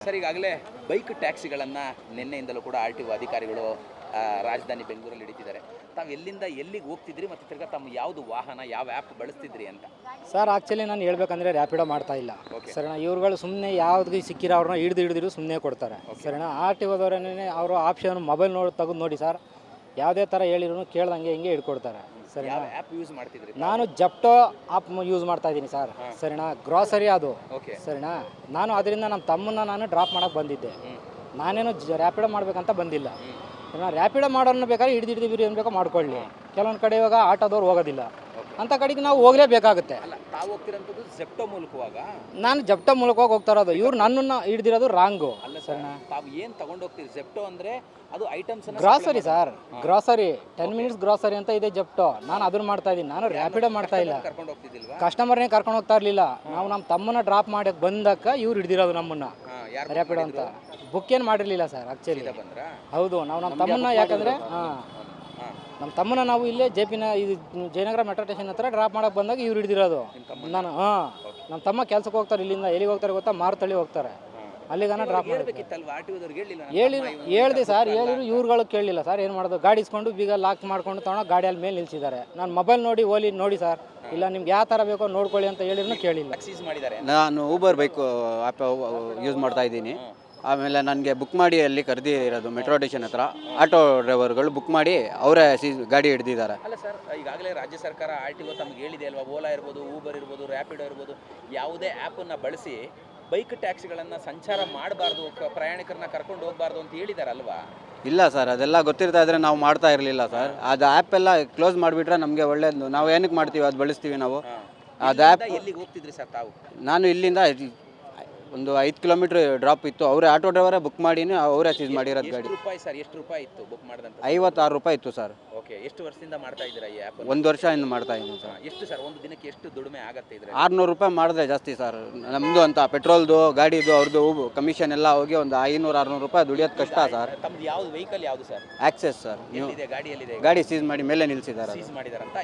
Sir ಈಗಾಗಲೇ bike ಟ್ಯಾಕ್ಸಿಗಳನ್ನು ನಿನ್ನೆಯಿಂದಲೂ ಕೂಡ R T O ಅಧಿಕಾರಿಗಳು ರಾಜಧಾನಿ ಬೆಂಗಳೂರಲ್ಲಿ ಹಿಡಿತಿದ್ದಾರೆ ತಾವು ಎಲ್ಲಿಂದ ಎಲ್ಲಿಗೆ ಹೋಗ್ತಿದ್ರಿ ಮತ್ತು ತಿರ್ಗಾ ತಮ್ಮ ಯಾವುದು ವಾಹನ ಯಾವ ಆ್ಯಪ್ ಬಳಸ್ತಿದ್ರಿ ಅಂತ? ಸರ್ ಆ್ಯಕ್ಚುಲಿ ನಾನು ಹೇಳ್ಬೇಕಂದ್ರೆ ರ್ಯಾಪಿಡೋ ಮಾಡ್ತಾ ಇಲ್ಲ. ಸರಿನಾ ಇವ್ರುಗಳು ಸುಮ್ಮನೆ ಯಾವ್ದು ಸಿಕ್ಕಿರೋ ಅವ್ರನ್ನ ಹಿಡಿದು ಹಿಡಿದಿರು ಸುಮ್ಮನೆ ಕೊಡ್ತಾರೆ. ಸರಿನಾ ಆರ್ ಟಿ ಓದವ್ರೇನೆ ಅವರು ಆಪ್ಷನ್ ಮೊಬೈಲ್ ನೋಡಿ ತೆಗೆದು ನೋಡಿ ಸರ್. ಯಾವುದೇ ಥರ ಹೇಳಿದ್ರು ಕೇಳ್ದಂಗೆ ಹಿಂಗೆ ಹಿಡ್ಕೊಡ್ತಾರೆ. ಸರಿ ಯಾವ ಆ್ಯಪ್ ಯೂಸ್ ಮಾಡ್ತಿದ್ರಿ? ನಾನು ಜಪ್ಟೋ ಆಪ್ ಯೂಸ್ ಮಾಡ್ತಾ ಇದ್ದೀನಿ ಸರ್ ಸರಿನಾ? ಗ್ರಾಸರಿ ಅದು. ಓಕೆ ಸರಿನಾ? ನಾನು ಅದರಿಂದ ನಮ್ಮ ತಮ್ಮನ್ನ ನಾನು ಡ್ರಾಪ್ ಮಾಡೋಕ್ಕೆ ಬಂದಿದ್ದೆ. ನಾನೇನು ರ್ಯಾಪಿಡೋ ಮಾಡಬೇಕಂತ ಬಂದಿಲ್ಲ. ಸರಿನಾ? ರ್ಯಾಪಿಡೋ ಮಾಡೋನ್ನ ಬೇಕಾದ್ರೆ ಹಿಡ್ದು ಹಿಡ್ದು ಬಿರಿ ಅನ್ಬೇಕು ಮಾಡ್ಕೊಳ್ಳಿ. ಕೆಲವೊಂದು ಕಡೆ ಇವಾಗ ಆಟೋದವ್ರು ಹೋಗೋದಿಲ್ಲ. ಅಂಥ ಕಡೆಗೆ ನಾವು ಹೋಗಲೇಬೇಕಾಗುತ್ತೆ. ಅಲ್ಲ ತಾವು ಹೋಗ್ತಿರೋಂಥದ್ದು ಜೆಪ್ಟೋ ಮೂಲಕವಾಗ? ನಾನು ಜಪ್ಟೋ ಮೂಲಕ ಹೋಗ್ತಾ ಇರೋದು. ಇವ್ರು ನನ್ನನ್ನು ಹಿಡ್ದಿರೋದು ರಾಂಗು ಅಲ್ಲ ಸರ್. ತಾವು ಏನು ತಗೊಂಡು ಹೋಗ್ತೀರಿ? ಜೆಪ್ಟೋ ಅಂದರೆ ಅದು items grocery sir. Grocery ten minutes grocery ಅಂತ ಇದೆ ಜೆಪ್ಟೋ ನಾನು ಅದನ್ನ ಮಾಡ್ತಾ ಇದ್ದೀನಿ. ನಾನು ರ್ಯಾಪಿಡೋ ಮಾಡ್ತಾ ಇಲ್ಲ. ಕರ್ಕೊಂಡು ಹೋಗ್ತಿದ್ದಿಲ್ವಾ? ಕಸ್ಟಮರ್ನೇ ಕರ್ಕೊಂಡು ಹೋಗ್ತಾ ಇರಲಿಲ್ಲ. ನಾವು ನಮ್ಮ ತಮ್ಮನ್ನ ಡ್ರಾಪ್ ಮಾಡಕ್ಕೆ ಬಂದಕ್ಕ ಇವ್ರು ಹಿಡಿದಿರೋದು ನಮ್ಮನ್ನ. ರ್ಯಾಪಿಡೋ ಅಂತ. ಬುಕ್ ಏನು ಮಾಡಿರಲಿಲ್ಲ ಸರ್ ಆ್ಯಕ್ಚುಲಿ ಬಂದ್ರಾ? ಹೌದು ನಾವು ನಮ್ಮ ತಮ್ಮನ್ನ ಯಾಕಂದರೆ ಹಾಂ. ಹಾಂ. ನಮ್ಮ ತಮ್ಮನ ನಾವು ಇಲ್ಲೇ ಜೆ ಪಿನ ಇದು ಜಯನಗರ ಮೆಟ್ರೋ ಸ್ಟೇಷನ್ ಹತ್ರ ಡ್ರಾಪ್ ಮಾಡಕ್ಕೆ ಬಂದಾಗ ಇವ್ರು ಹಿಡಿದಿರೋದು. ನಾನು ಹಾಂ. ನಮ್ಮ ತಮ್ಮ ಕೆಲ್ಸಕ್ಕೆ ಹೋಗ್ತಾರೆ ಇಲ್ಲಿಂದ. ಎಲ್ಲಿಗೆ ಹೋಗ್ತಾರೆ ಗೊತ್ತಾ? ಮಾರುತಳ್ಳಿ ಹೋಗ್ತಾರೆ. ಅಲ್ಲಿಗಾನ ಡ್ರಾಪ್ ಮಾಡಿ ಹೇಳ್ಬೇಕಿತ್ತಲ್ವಾ? ಆರ್ ಟಿ ಒದವ್ರಿಗೆ ಹೇಳಿಲ್ಲ ಇವ್ನು ಹೇಳ್ದೆ ಸರ್ ಹೇಳಿದ್ರು ಇವ್ರುಗಳು ಕೇಳಲಿಲ್ಲ ಸರ್ ಏನು ಮಾಡೋದು? ಗಾಡಿ ಇಸ್ಕೊಂಡು ಬೀಗ ಲಾಕ್ ಮಾಡ್ಕೊಂಡು ತಗೊಂಡು ಗಾಡಿಯಲ್ಲಿ ಮೇಲೆ ನಿಲ್ಸಿದ್ದಾರೆ. ನಾನು ಮೊಬೈಲ್ ನೋಡಿ ಓಲಿ ನೋಡಿ ಸರ್ ಇಲ್ಲ ನಿಮ್ಗೆ ಯಾವ ಥರ ಬೇಕೋ ನೋಡ್ಕೊಳ್ಳಿ ಅಂತ ಹೇಳಿದ್ರು ಕೇಳಿಲ್ಲ. ಸೀಸ್ ಮಾಡಿದ್ದಾರೆ. ನಾನು ಊಬರ್ ಬೈಕ್ ಆ್ಯಪ್ ಯೂಸ್ ಮಾಡ್ತಾ ಇದ್ದೀನಿ. ಆಮೇಲೆ ನನಗೆ ಬುಕ್ ಮಾಡಿ ಅಲ್ಲಿ ಕರೆದಿರೋದು ಮೆಟ್ರೋ ಸ್ಟೇಷನ್ ಹತ್ರ. ಆಟೋ ಡ್ರೈವರ್ಗಳು ಬುಕ್ ಮಾಡಿ ಅವರೇ ಸೀಸ್ ಗಾಡಿ ಹಿಡ್ದಿದ್ದಾರೆ. ಅಲ್ಲ ಸರ್ ಈಗಾಗಲೇ ರಾಜ್ಯ ಸರ್ಕಾರ ಆರ್ ಟಿ ಓ ತಮ್ಗೆ ಹೇಳಿದೆ ಅಲ್ವಾ? ಓಲಾ ಇರ್ಬೋದು ಊಬರ್ ಇರ್ಬೋದು ರ್ಯಾಪಿಡೋ ಇರ್ಬೋದು ಯಾವುದೇ ಆ್ಯಪನ್ನು ಬಳಸಿ ಬೈಕ್ ಟ್ಯಾಕ್ಸಿಗಳನ್ನು ಸಂಚಾರ ಮಾಡಬಾರ್ದು ಪ್ರಯಾಣಿಕರನ್ನ ಕರ್ಕೊಂಡು ಹೋಗಬಾರ್ದು ಅಂತ ಹೇಳಿದಾರಲ್ವಾ? ಇಲ್ಲ ಸರ್ ಅದೆಲ್ಲ ಗೊತ್ತಿರ್ತಾ ಇದ್ರೆ ನಾವು ಮಾಡ್ತಾ ಇರಲಿಲ್ಲ ಸರ್. ಅದು ಆ್ಯಪ್ ಎಲ್ಲ ಕ್ಲೋಸ್ ಮಾಡಿಬಿಟ್ರೆ ನಮಗೆ ಒಳ್ಳೇದು. ನಾವು ಏನಕ್ಕೆ ಮಾಡ್ತೀವಿ ಅದು ಬಳಸ್ತೀವಿ ನಾವು? ಅದು ಆ್ಯಪ್ ಎಲ್ಲಿಗೆ ಹೋಗ್ತಿದ್ರಿ ಸರ್ ತಾವು? ನಾನು ಇಲ್ಲಿಂದ ಒಂದು ಐದು ಕಿಲೋಮೀಟ್ರ್ ಡ್ರಾಪ್ ಇತ್ತು. ಅವರೇ ಆಟೋ ಡ್ರೈವರೇ ಬುಕ್ ಮಾಡಿನೇ ಅವರೇ ಚೀಸ್ ಮಾಡಿರೋದು ಎಷ್ಟು ಗಾಡಿ. ರೂಪಾಯಿ ಸರ್ ಎಷ್ಟು ರೂಪಾಯಿ ಇತ್ತು ಬುಕ್ ಮಾಡಿದಂತ ಐವತ್ತಾರು ರೂಪಾಯಿ ಇತ್ತು ಸರ್ ಓಕೆ ಎಷ್ಟು ವರ್ಷದಿಂದ ಮಾಡ್ತಾ ಇದ್ದೀರಾ ಈ ಆ್ಯಪ್ ಒಂದು ವರ್ಷದಿಂದ ಮಾಡ್ತಾ ಇದ್ದೀನಿ ಸರ್ ಎಷ್ಟು ಸರ್ ಒಂದು ದಿನಕ್ಕೆ ಎಷ್ಟು ದುಡಿಮೆ ಆಗುತ್ತೆ ಇದ್ರೆ ಆರುನೂರು ರೂಪಾಯಿ ಮಾಡಿದ್ರೆ ಜಾಸ್ತಿ ಸರ್ ನಮ್ಮದು ಅಂತ ಪೆಟ್ರೋಲ್ದು ಗಾಡಿದು ಅವ್ರದ್ದು ಕಮಿಷನ್ ಎಲ್ಲ ಹೋಗಿ ಒಂದು ಐನೂರು ಆರುನೂರು ರೂಪಾಯಿ ದುಡಿಯೋದು ಕಷ್ಟ ಸರ್ ತಮ್ದು ಯಾವ್ದು ವೆಹಿಕಲ್ ಯಾವುದು ಸರ್ ಆಕ್ಸೆಸ್ ಸರ್ ನೀವು ಎಲ್ಲಿದೆ ಗಾಡಿ ಎಲ್ಲಿದೆ ಗಾಡಿ ಸೀಸ್ ಮಾಡಿ ಮೇಲೆ ನಿಲ್ಲಿಸಿದ್ದಾರೆ ಸೀಸ್ ಮಾಡಿದಾರಂತ?